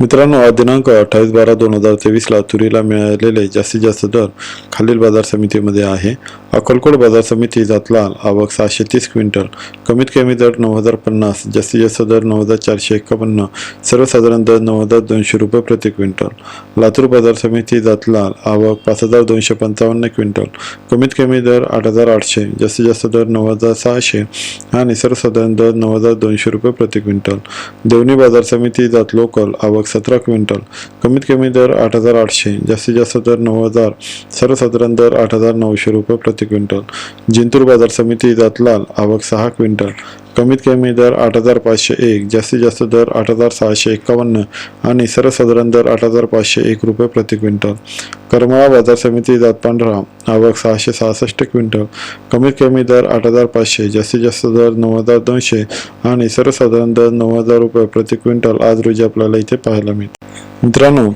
मित्रांनो दिनांक अठ्ठावीस बारा दोन हजार तेवीसला तुरीला मिळालेले जास्तीत जास्त दर खालील बाजार समितीमध्ये आहे. अक्कलकोट बाजार समिती जातलाल आवक सहाशे तीस क्विंटल. कमीत कमी दर नऊ हजार पन्नास जास्तीत जास्त दर नऊ हजार चारशे एकावन्न सर्वसाधारण दर नऊ हजार दोनशे रुपये प्रति क्विंटल. लातूर बाजार समिती जातलाल आवक पाच हजार दोनशे पंचावन्न क्विंटल. कमीत कमी दर आठ हजार आठशे जास्तीत जास्त दर नऊ हजार सहाशे आणि सर्वसाधारण दर नऊ हजार दोनशे रुपये प्रति क्विंटल. देवणी बाजार समिती जात लोकल आवक सतरा क्विंटल. कमीत कमी दर आठ हजार आठशे जास्तीत जास्त दर नऊ हजार सर्वसाधारण दर आठ हजार नऊशे रुपये प्रति क्विंटल. जिंतूर बाजार समिती जात लाल आवक सहा क्विंटल. कमीत कमी दर आठ हजार पाचशे एक जास्तीत जास्त दर आठ हजार सहाशे एकावन्न आणि सर्वसाधारण दर आठ हजार पाचशे एक रुपये प्रति क्विंटल. करमाळा बाजार समिती जात पांढरा आवक सहाशे सहासष्ट क्विंटल. कमीत कमी दर आठ हजार पाचशे जास्तीत जास्त दर नऊ हजार दोनशे आणि सर्वसाधारण दर नऊ हजार रुपये प्रति क्विंटल आज रोजी आपल्याला इथे पाहायला मिळते. मित्रांनो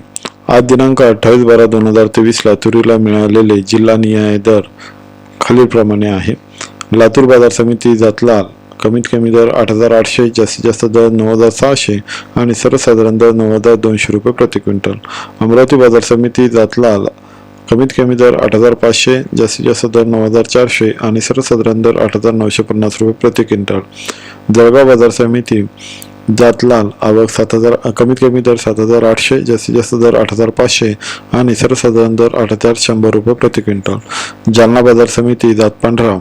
आज दिनांक अठ्ठावीस बारा दोन हजार तेवीसला तुरीला मिळालेले जिल्हानिहाय दर खालीलप्रमाणे आहे. लातूर बाजार समिती जातलाल कमीत कमी दर आठ हजार आठशे जास्तीत जास्त दर नऊ हजार सहाशे आणि सर्वसाधारण दर नऊ हजार दोनशे रुपये प्रति क्विंटल. अमरावती बाजार समिती जातलाल कमीत कमी दर आठ हजार पाचशे जास्तीत जास्त दर नऊ हजार चारशे आणि सर्वसाधारण दर आठ हजार नऊशे पन्नास रुपये प्रति क्विंटल. जळगाव बाजार समिती जातलाल आवक सात हजार कमीत कमी दर सात हजार आठशे जास्तीत जास्त दर आठ हजार पाचशे आणि सर्वसाधारण दर आठ हजार शंभर रुपये प्रति क्विंटल. जालना बाजार समिती जात पांढरा.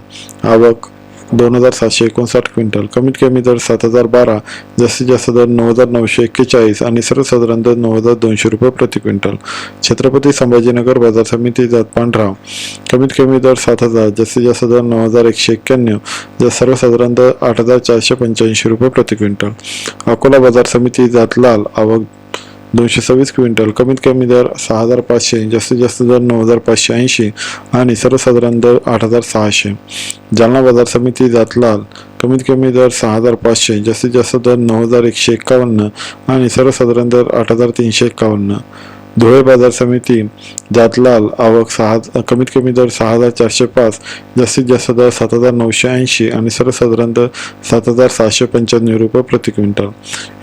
आवक दोन हजार सातशे एकोणसाठ क्विंटल. कमीत कमी दर सात हजार बारा जास्तीत जास्त दर नऊ हजार नऊशे एक्केचाळीस आणि सर्वसाधारण दर नऊ हजार दोनशे रुपये प्रति क्विंटल. छत्रपती संभाजीनगर बाजार समिती जात पांढरा कमीत कमी दर सात हजार जास्तीत जास्त दर नऊ हजार एकशे एक्क्याण्णव जर सर्वसाधारण दर आठ हजार चारशे पंच्याऐंशी रुपये प्रति क्विंटल. अकोला बाजार समिती जात लाल आवक दोनशे सव्वीस क्विंटल कमीत कमी दर सहा हजार पाचशे जास्तीत जास्त दर नऊ हजार पाचशे ऐंशी आणि सर्वसाधारण दर आठ हजार सहाशे. जालना बाजार समिती जातलाल कमीत कमी दर सहा हजार पाचशे जास्तीत जास्त दर नऊ हजार एकशे एक्कावन्न आणि सर्वसाधारण दर आठ हजार तीनशे एक्कावन्न धुळे बाजार समिती जातलाल आवक सहा कमीत कमी दर सहा हजार चारशे पाच जास्तीत जास्त दर सात हजार नऊशे ऐंशी आणि सर्वसाधारण दर सात हजार सहाशे पंच्याण्णव रुपये प्रति क्विंटल.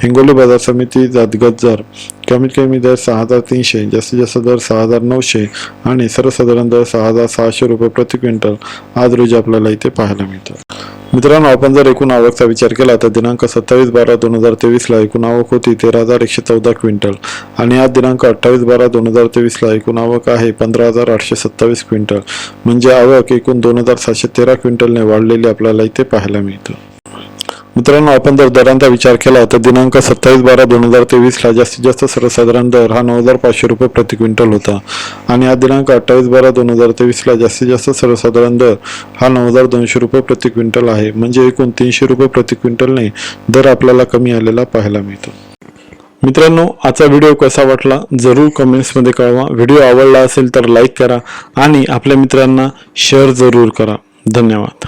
हिंगोली बाजार समिती जातगत गज्जर कमीत कमी दर सहा हजार तीनशे जास्तीत जास्त दर सहा हजार नऊशे आणि सर्वसाधारण दर सहा हजार सहाशे रुपये प्रति क्विंटल. आज रोजी आपल्याला इथे पाहायला मिळतं. मित्रांनो आपण जर एकूण आवकचा विचार केला तर दिनांक सत्तावीस बारा दोन हजार तेवीसला एकूण आवक होती तेरा हजार एकशे चौदा क्विंटल. आणि आज दिनांक अठ्ठावीस बारा दोन हजार तेवीसला एकूण आवक आहे पंधरा हजार आठशे सत्तावीस क्विंटल. म्हणजे आवक एकूण दोन हजार सातशे तेरा क्विंटलने वाढलेली आपल्याला इथे पाहायला मिळतं. मित्रांनो आपण जर दरांचा विचार केला तर दिनांक सत्तावीस बारा दोन हजार तेवीसला जास्तीत जास्त सर्वसाधारण दर हा नऊ हजार पाचशे रुपये प्रति क्विंटल होता. आणि हा दिनांक अठ्ठावीस बारा दोन हजार तेवीसला जास्तीत जास्त सर्वसाधारण दर हा नऊ हजार दोनशे रुपये प्रति क्विंटल आहे. म्हणजे एकूण तीनशे रुपये प्रति क्विंटलने दर आपल्याला कमी आलेला पाहायला मिळतो. मित्रांनो आजचा व्हिडिओ कसा वाटला जरूर कमेंट्समध्ये कळवा. व्हिडिओ आवडला असेल तर लाईक करा आणि आपल्या मित्रांना शेअर जरूर करा. धन्यवाद.